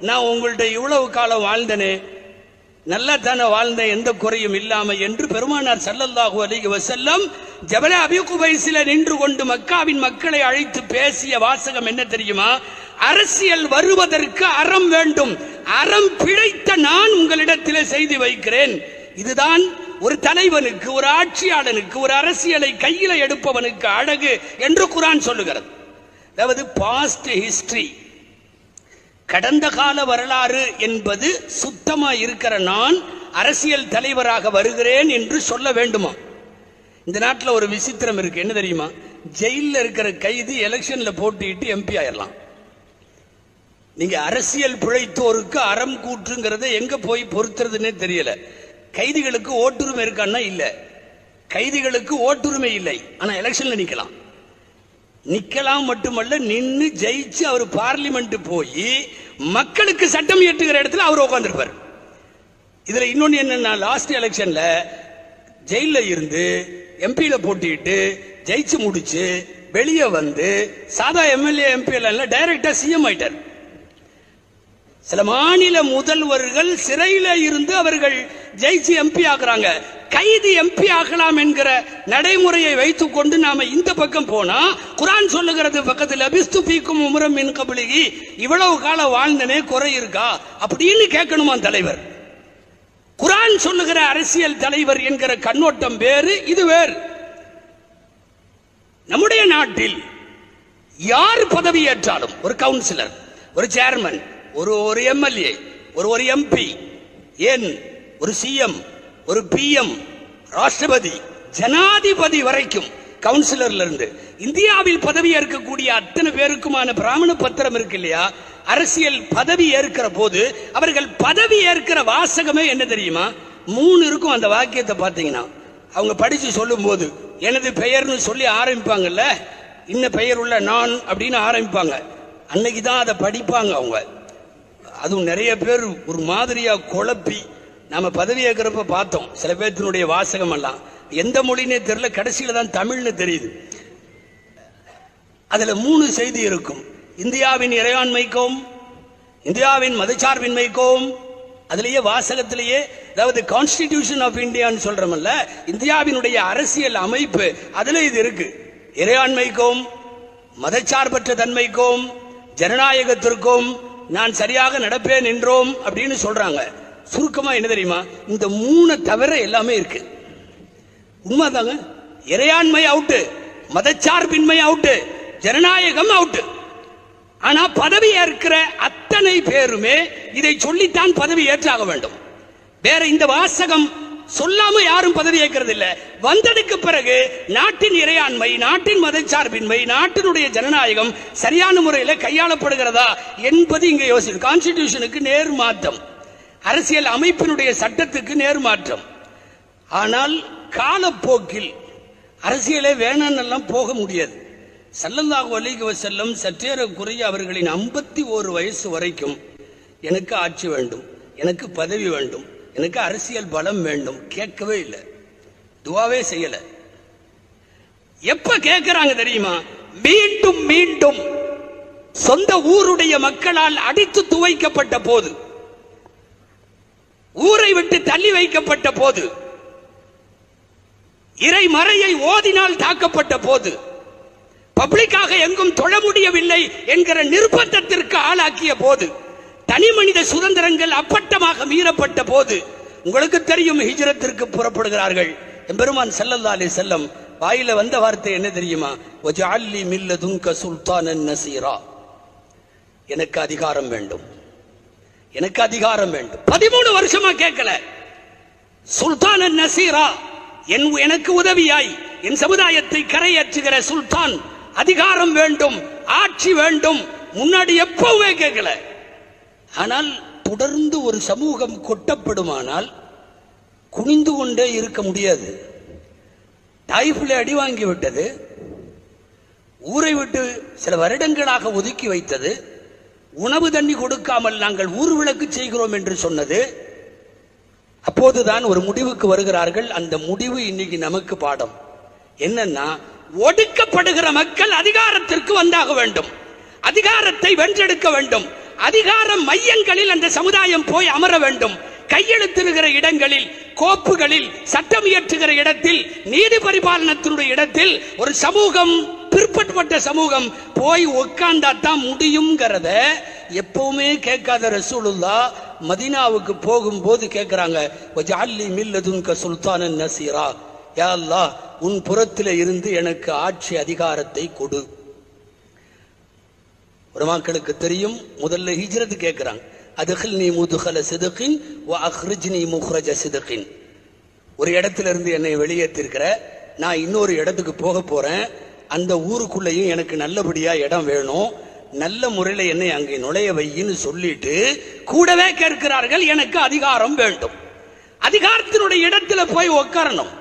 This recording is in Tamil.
நான் உங்கள்கிட்ட இவ்வளவு காலம் வாழ்ந்தனே. நல்லா தானே வாழ்ந்த எந்த குறையும் இல்லாம என்று பெருமானார் ஸல்லல்லாஹு அலைஹி வசல்லம் ஜபல அபி நின்று கொண்டு மக்காவின் மக்களை அழைத்து பேசிய வாசகம் என்ன தெரியுமா? அரசியல் வருவதற்கு அறம் வேண்டும். அறம் பிழைத்த நான் உங்களிடத்திலே செய்தி வைக்கிறேன். இதுதான் ஒரு தலைவனுக்கு ஒரு ஆட்சியாளனுக்கு ஒரு அரசியலை கையில எடுப்பவனுக்கு அழகு என்று குரான் சொல்லுகிறது. அதாவது பாஸ்ட் ஹிஸ்டரி கடந்த கால வரலாறு என்பது சுத்தமா இருக்கிற நான் அரசியல் தலைவராக வருகிறேன் என்று சொல்ல வேண்டுமா? இந்த நாட்டில் ஒரு விசித்திரம் இருக்கு. என்ன தெரியுமா? ஜெயிலில் இருக்கிற கைதி எலெக்ஷன்ல போட்டிட்டு எம்பி ஆயிடலாம் நீங்க அரசியல் பிழைத்தோருக்கு அறம் கூற்றுங்கிறத எங்க போய் பொறுத்துறதுன்னே தெரியல. கைதிகளுக்கு ஓட்டுரிமை இருக்கான்னா இல்ல. கைதிகளுக்கு ஓட்டுரிமை இல்லை. ஆனா எலெக்ஷன்ல நிக்கலாம். நிக்கலாம் மட்டுமல்ல நின்று ஜெயிச்சு அவர் பார்லிமெண்ட் போய் மக்களுக்கு சட்டம் இயற்றுகிற இடத்துல அவர் உட்காந்துருப்பார் இதுல இன்னொன்னு என்னன்னா லாஸ்ட் எலெக்ஷன்ல ஜெயில இருந்து எம்பியில போட்டிட்டு ஜெயிச்சு முடிச்சு வெளியே வந்து சாதா எம்எல்ஏ எம்பி எல்லாம் டைரக்டா சிஎம் ஆயிட்டார். சில மாநில முதல்வர்கள் சிறையில இருந்து அவர்கள் ஜெயிச்சு எம்பி ஆக்குறாங்க. கைதி எம்பி ஆகலாம் என்கிற நடைமுறையை வைத்துக் கொண்டு நாம இந்த பக்கம் போனா குரான் சொல்லுகிறது பக்கத்தில் அபிஸ்து பீக்கும் உமரம் மின் கபலிகி இவ்வளவு காலம் வாழ்ந்தனே குறை இருக்கா? அப்படின்னு கேட்கணுமா தலைவர். குரான் சொல்லுகிற அரசியல் தலைவர் என்கிற கண்ணோட்டம் வேறு இது வேறு. நம்முடைய நாட்டில் யார் பதவி ஏற்றாலும் ஒரு கவுன்சிலர் ஒரு சேர்மன் ஒரு ஒரு எம்எல்ஏ ஒரு ஒரு எம்பி ஏன் ஒரு சிஎம் ஒரு பிஎம் ராஷ்டிரபதி ஜனாதிபதி வரைக்கும் கவுன்சிலர்ல இருந்து இந்தியாவில் பதவி ஏற்கக்கூடிய அத்தனை பேருக்குமான பிராமண பத்திரம் இருக்கு இல்லையா? அரசியல் பதவி ஏற்கிற போது அவர்கள் பதவி ஏற்கிற வாசகமே என்ன தெரியுமா? மூணு இருக்கும் அந்த வாக்கியத்தை பார்த்தீங்கன்னா. அவங்க படிச்சு சொல்லும் போது எனது பெயர்னு சொல்லி ஆரம்பிப்பாங்கல்ல? இன்ன பெயர் உள்ள நான் அப்படின்னு ஆரம்பிப்பாங்க. அன்னைக்கு தான் அதை படிப்பாங்க அவங்க. அதுவும் நிறைய பேர் ஒரு மாதிரியா குழப்பி நம்ம பதவி ஏற்கிறப்ப பார்த்தோம். சில பேர்த்தினுடைய வாசகம் எல்லாம். எந்த மொழினே தெரியல. கடைசியில தான் தமிழ்னு தெரியுது. அதுல மூணு செய்தி இருக்கும். இந்தியாவின் இறையாண்மைக்கும் இந்தியாவின் மதச்சார்பின்மைக்கும் அதுலேயே வாசகத்திலேயே அதாவது கான்ஸ்டிடியூஷன் ஆஃப் இந்தியான்னு சொல்றோம்ல இந்தியாவினுடைய அரசியல் அமைப்பு அதுல இது இருக்கு. இறையாண்மைக்கும் மதச்சார்பற்ற தன்மைக்கும் ஜனநாயகத்திற்கும் நான் சரியாக நடப்பேன் என்றோம் அப்படின்னு சொல்றாங்க. சுருக்கமா என்ன தெரியுமா? இந்த மூணை தவிர எல்லாமே இருக்கு. உண்மைதாங்க இறையாண்மை அவுட்டு மதச்சார்பின்மை அவுட்டு ஜனநாயகம் அவுட்டு ஆனா பதவி ஏற்கிற அத்தனை பேருமே இதை சொல்லித்தான் பதவி ஏற்றாக வேண்டும். வேற இந்த வாசகம் சொல்லாம யாரும் பதவி ஏற்கிறது இல்ல வந்ததுக்கு பிறகு நாட்டின் இறையாண்மை நாட்டின் மதச்சார்பின்மை நாட்டினுடைய ஜனநாயகம் சரியான முறையில் கையாளப்படுகிறதா என்பது இங்க யோசிக்கும் கான்ஸ்டிடியூஷனுக்கு நேர் மாற்றம் அரசியல் அமைப்பினுடைய சட்டத்துக்கு நேர்மாற்றம். ஆனால் காலப்போக்கில் அரசியலே வேணான்னெல்லாம் போக முடியாது. சல்லல்லாஹு அலிக வஸல்லம் சற்றேறக்குறைய அவர்களின் ஐம்பத்தி ஓரு வயசு வரைக்கும் எனக்கு ஆட்சி வேண்டும் எனக்கு பதவி வேண்டும் எனக்கு அரசியல் பலம் வேண்டும் கேட்கவே இல்லை. துவாவே செய்யல. எப்ப கேட்கிறாங்க தெரியுமா? மீண்டும் மீண்டும் சொந்த ஊருடைய மக்களால் அடித்து துவைக்கப்பட்ட போது. ஊரை விட்டு தள்ளி வைக்கப்பட்ட போது இறை மறையை ஓதினால் தாக்கப்பட்ட போது பப்ளிக்காக எங்கும் தொழ முடியவில்லை என்கிற நிர்பந்தத்திற்கு ஆளாக்கிய போது தனி மனித சுதந்திரங்கள் அப்பட்டமாக மீறப்பட்ட போது உங்களுக்கு தெரியும் ஹிஜரத்திற்கு புறப்படுகிறார்கள். எம்பெருமான் செல்லல்லா அலி செல்லம் வாயில வந்த வார்த்தை என்ன தெரியுமா? வஜஅல்லி மில்லதுங்க சுல்தானன் நசீரா. எனக்கு அதிகாரம் வேண்டும். எனக்கு அதிகாரம் வேண்டும். பதிமூணு வருஷமா கேட்கல. சுல்தான் நசீரா என் எனக்கு உதவியாய் என் சமுதாயத்தை கரையேற்றுகிற சுல்தான் அதிகாரம் வேண்டும் ஆட்சி வேண்டும் முன்னாடி எப்பவுமே கேட்கல. ஆனால் தொடர்ந்து ஒரு சமூகம் கொட்டப்படுமானால் குனிந்து கொண்டே இருக்க முடியாது. டைஃபில் அடி வாங்கி விட்டது ஊரை விட்டு சில வருடங்களாக ஒதுக்கி வைத்தது உணவு தண்ணி கொடுக்காமல் நாங்கள் ஊர்விளக்கு செய்கிறோம் என்று சொன்னது அப்போதுதான் ஒரு முடிவுக்கு வருகிறார்கள். அந்த முடிவு இன்னைக்கு நமக்கு பாடம். என்னன்னா ஒடுக்கப்படுகிற மக்கள் அதிகாரத்திற்கு வந்தாக வேண்டும். அதிகாரத்தை வென்றெடுக்க வேண்டும். அதிகார மையங்களில் அந்த சமுதாயம் போய் அமர வேண்டும். கையெழுத்திடுகிற இடங்களில் கோப்புகளில் சட்டம் இயற்றுகிற இடத்தில் நீதி பரிபாலனத்தினுடைய இடத்தில் ஒரு சமூகம் பிற்பட்டப்பட்ட சமூகம் போய் உட்கார்ந்தா தான் முடியுங்கிறத எப்பவுமே கேட்காத ரசூலுல்லா மதீனாவுக்கு போகும்போது கேட்கிறாங்க. வஜஅல்லி மில்லதுன்க சுல்தான் நசீரா. யா உன் புறத்திலே இருந்து எனக்கு ஆட்சி அதிகாரத்தை கொடு. ஒரு மக்களுக்கு தெரியும் முதல்ல ஹிஜ்ரத் கேட்கிறாங்க. அதுகில் நீ முதுகல சிதுகின் அஹ்ரிஜ் நீ முஹ்ரஜ சிதுக்கின் ஒரு இடத்துல இருந்து என்னை வெளியேற்றிருக்கிற நான் இன்னொரு இடத்துக்கு போக போறேன். அந்த ஊருக்குள்ளேயும் எனக்கு நல்லபடியா இடம் வேணும். நல்ல முறையில என்னை அங்கே நுழைய வையின்னு சொல்லிட்டு கூடவே கேட்கிறார்கள் எனக்கு அதிகாரம் வேண்டும். அதிகாரத்தினுடைய இடத்துல போய் உட்காரணும்